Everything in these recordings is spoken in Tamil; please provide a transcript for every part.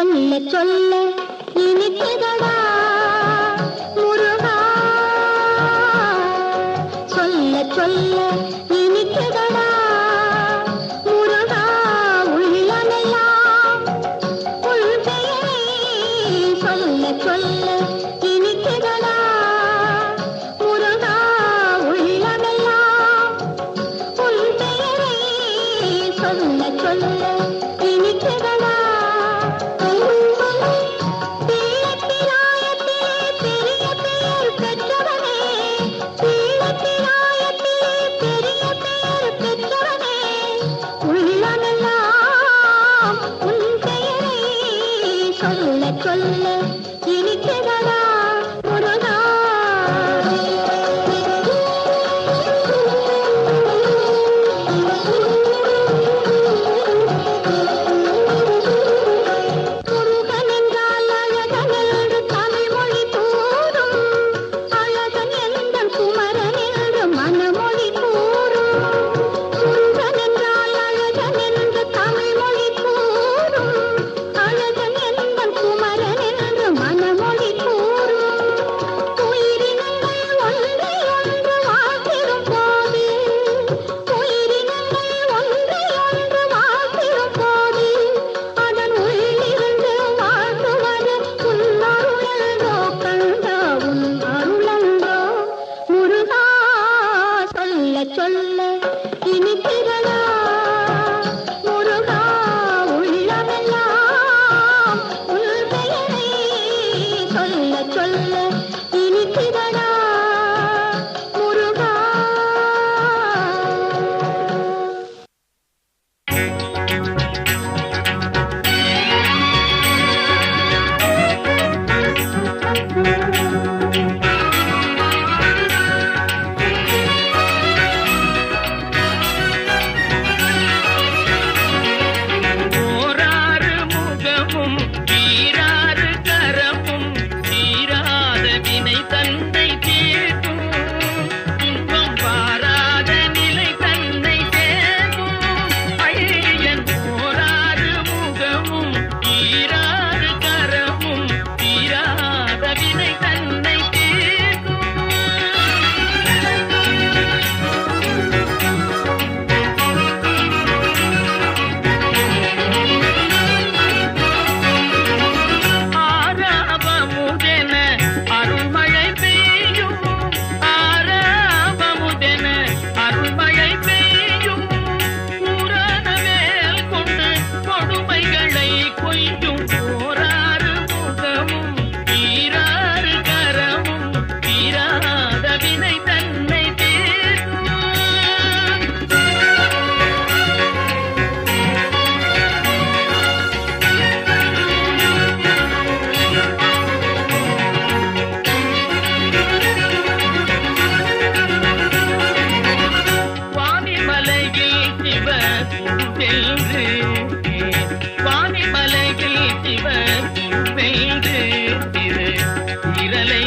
சொல்ல சொல்ல இரலை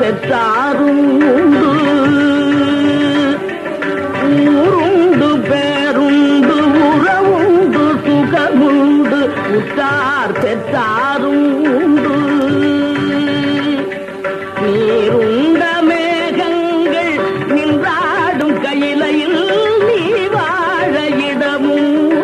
பெற்றாரும் உண்டு ஊருண்டு பேருண்டு உறவுண்டு சுகமுண்டு உற்றார் பெற்றாரும் உண்டு நீருண்ட மேகங்கள் நின்றாடும் கையிலையில் நீ வாழ இடமும்.